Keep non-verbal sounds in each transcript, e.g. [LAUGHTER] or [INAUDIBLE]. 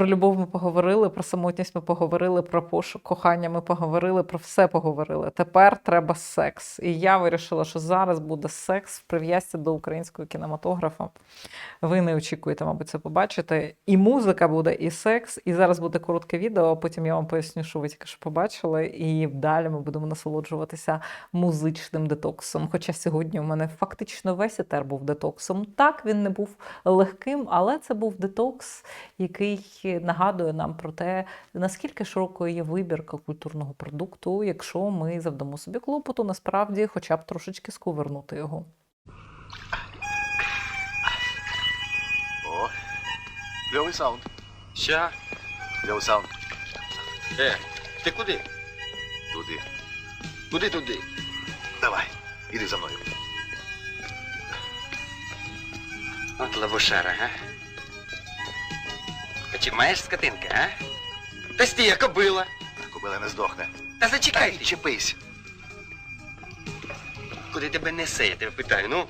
Про любов ми поговорили, про самотність ми поговорили, про пошук кохання ми поговорили, про все поговорили. Тепер треба секс. І я вирішила, що зараз буде секс в прив'язці до українського кінематографа. Ви не очікуєте, мабуть, це побачити. І музика буде, і секс. І зараз буде коротке відео, потім я вам поясню, що ви тільки що побачили. І далі ми будемо насолоджуватися музичним детоксом. Хоча сьогодні у мене фактично весь етер був детоксом. Так, він не був легким, але це був детокс, який нагадує нам про те, наскільки широкою є вибірка культурного продукту, якщо ми завдамо собі клопоту, насправді, хоча б трошечки сковернути його. О, кльовий саунд. Ща. Кльовий саунд. Е, ти куди? Туди. Куди туди? Давай, іди за мною. От лабушара, га? Чи маєш скотинки, а? Та стій, я кобила. Кобила не здохне. Та зачекай Ай, ти. чепись. Куди тебе несе, я тебе питаю, ну?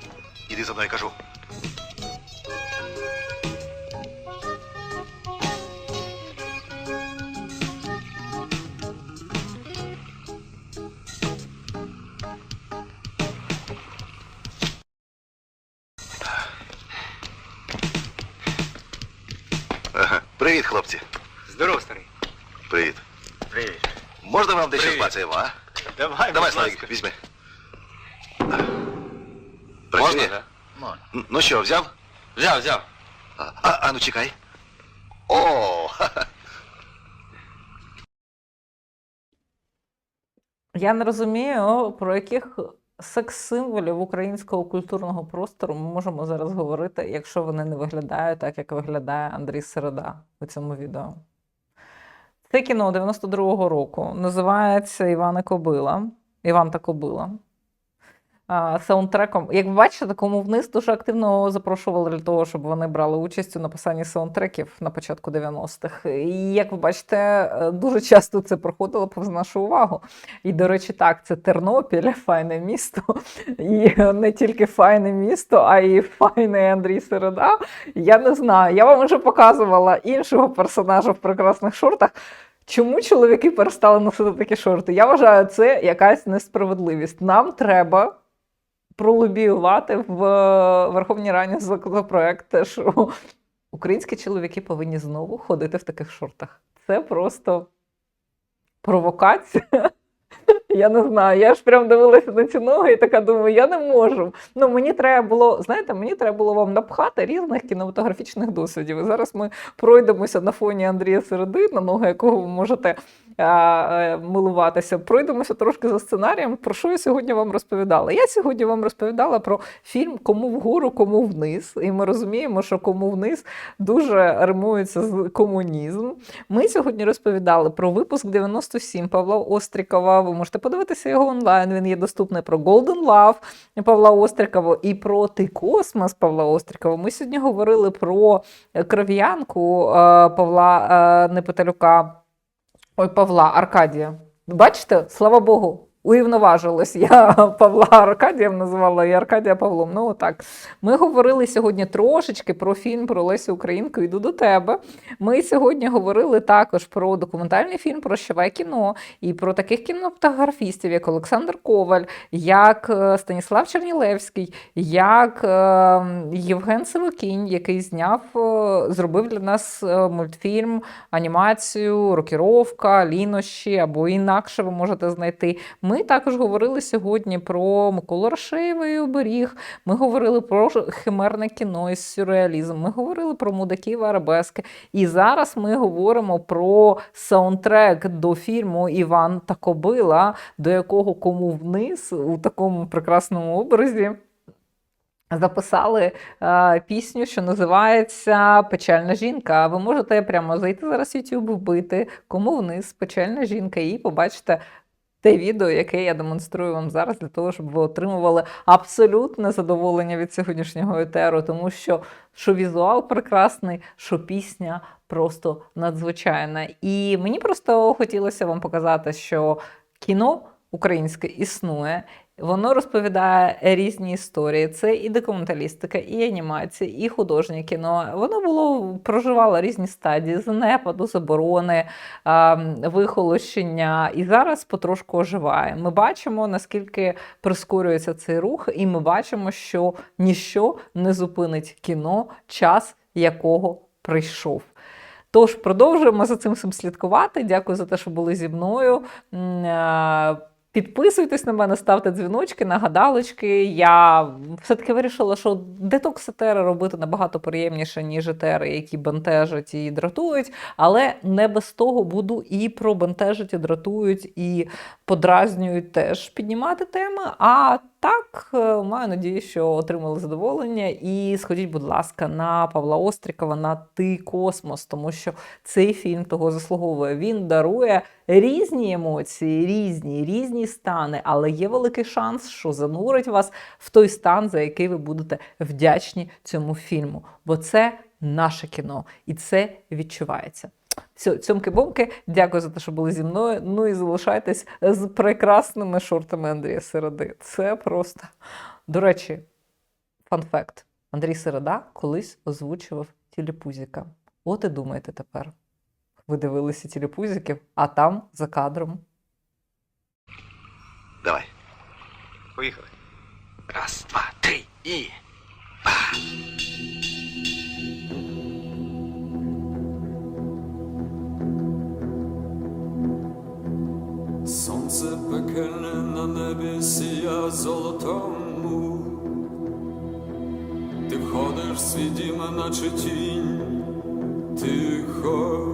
Іди за мною, кажу. Привіт, хлопці. Здоров, старий. Привіт. Привіт. Можна вам дещо збацаємо, а? Давай, Давай, Славік, візьми. Можна, да? Можна. Н- Ну що, взяв? Взяв, взяв. А, а, а ну чекай. О! ха-ха. [LAUGHS] Я не розумію, про яких секс-символів українського культурного простору ми можемо зараз говорити, якщо вони не виглядають так, як виглядає Андрій Середа у цьому відео. Це кіно 92-го року. Називається Івана Кобила. Іван та Кобила. Саундтреком, як ви бачите, кому вниз дуже активно запрошували для того, щоб вони брали участь у написанні саундтреків на початку 90-х. І як ви бачите, е, дуже часто це проходило повз нашу увагу. І, до речі, так, це Тернопіль, [LAUGHS] файне місто. І не тільки файне місто, а й файний Андрій Середа. Я не знаю. Я вам вже показувала іншого персонажа в прекрасних шортах. Чому чоловіки перестали носити такі шорти? Я вважаю, це якась несправедливість. Нам треба пролобіювати в е, Верховній Раді законопроект, що українські чоловіки повинні знову ходити в таких шортах. Це просто провокація. Я не знаю, я ж прям дивилася на ці ноги і така думаю, я не можу. Ну мені треба було, знаєте, мені треба було вам напхати різних кінематографічних досвідів. І зараз ми пройдемося на фоні Андрія Середи, на ноги якого ви можете милуватися. Пройдемося трошки за сценарієм. Про що я сьогодні вам розповідала? Я сьогодні вам розповідала про фільм Кому вгору, кому вниз. І ми розуміємо, що кому вниз дуже римується з комунізм. Ми сьогодні розповідали про випуск 97 Павла Острікова. Ви можете подивитися його онлайн. Він є доступний про Golden Love Павла Острікова і про Ти космос Павла Острікова. Ми сьогодні говорили про кров'янку е, Павла е, Непетелюка. Ой, Павла Аркадія. Бачите, слава Богу. Уівноважилась. Я [LAUGHS] Павла Аркадієм називала і Аркадія Павлом. Ну так. Ми говорили сьогодні трошечки про фільм про Лесю Українку Йду до тебе. Ми сьогодні говорили також про документальний фільм Прощавай кіно і про таких кінематографістів, як Олександр Коваль, як е, Станіслав Чернілевський, як е, Євген Сивокінь, який зняв, е, зробив для нас мультфільм, анімацію, рокіровка, лінощі або інакше ви можете знайти. Ми також говорили сьогодні про Миколу Рашеєва і оберіг. Ми говорили про химерне кіно із сюрреалізм. Ми говорили про мудаків арабески. І зараз ми говоримо про саундтрек до фільму Іван та Кобила, до якого кому вниз у такому прекрасному образі. Записали е, пісню, що називається Печальна жінка. Ви можете прямо зайти зараз в YouTube, вбити кому вниз печальна жінка, і побачите те відео, яке я демонструю вам зараз, для того, щоб ви отримували абсолютне задоволення від сьогоднішнього етеру, тому що що візуал прекрасний, що пісня просто надзвичайна. І мені просто хотілося вам показати, що кіно українське існує. Воно розповідає різні історії. Це і документалістика, і анімація, і художнє кіно. Воно було проживало різні стадії занепаду, заборони, вихолощення, і зараз потрошку оживає. Ми бачимо, наскільки прискорюється цей рух, і ми бачимо, що ніщо не зупинить кіно, час якого прийшов. Тож продовжуємо за цим слідкувати. Дякую за те, що були зі мною. Підписуйтесь на мене, ставте дзвіночки, нагадалочки. Я все-таки вирішила, що детокс етери робити набагато приємніше, ніж етери, які бентежать і дратують. Але не без того буду і про бентежать, і дратують, і подразнюють теж піднімати теми. А так, е, маю надію, що отримали задоволення. І сходіть, будь ласка, на Павла Острікова на Ти Космос, тому що цей фільм того заслуговує. Він дарує різні емоції, різні, різні стани, але є великий шанс, що занурить вас в той стан, за який ви будете вдячні цьому фільму. Бо це наше кіно, і це відчувається. Все, цьомки-бомки, дякую за те, що були зі мною. Ну і залишайтесь з прекрасними шортами Андрія Середи. Це просто. До речі, фан-факт. Андрій Середа колись озвучував тіліпузіка. От і думайте тепер. Ви дивилися тіліпузиків, а там за кадром. Давай. Поїхали. Раз, два, три і. Сонце пекельне на небі сія золотому. Ти входиш в свій наче тінь, тихо.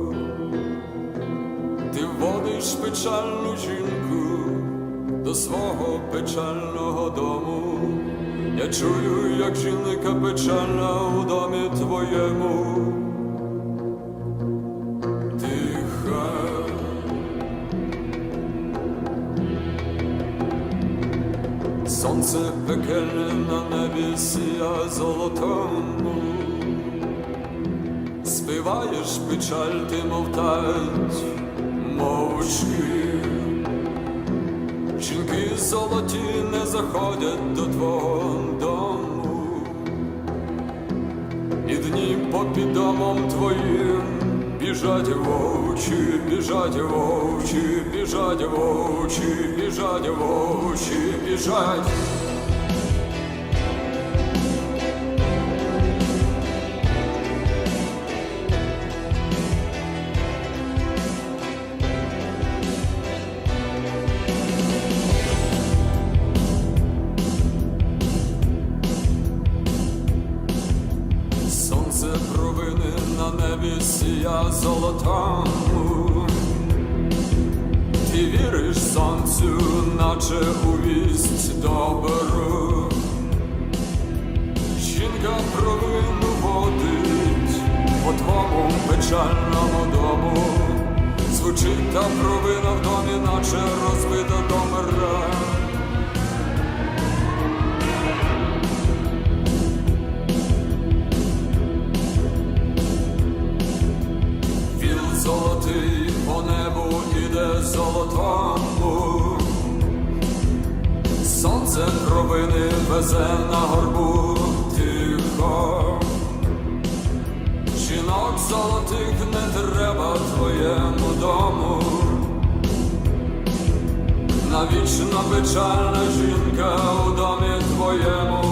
Ти вводиш печальну жінку до свого печального дому. Я чую, як жінка печальна у домі твоєму. Сонце пекельне на небі сія золотому. Співаєш печаль, ти мовтать мовчки. Жінки золоті не заходять до твого дому. І дні попід домом твоїм біжать вовчі, біжать вовчі, біжать вовчі, біжать вовчі, біжать. Сія золотому. Ти віриш сонцю, наче у вість добру. Жінка провину водить по твому печальному дому. Звучить та провина в домі, наче розбита домера. Небу золотому. Сонце провини везе на горбу тихо. Жінок золотих не треба твоєму дому. Навічно печальна жінка у домі твоєму.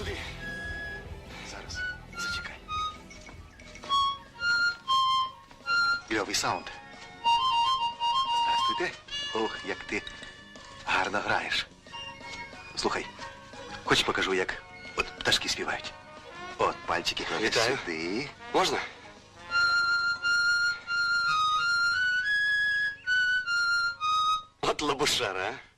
Куди? Зараз. Зачекай. Кльовий саунд. Слухайте, ох, як ти гарно граєш. Слухай, хоч покажу, як от пташки співають. От пальчики кладеш Вітаю. сюди. Можна? От лабушара, а?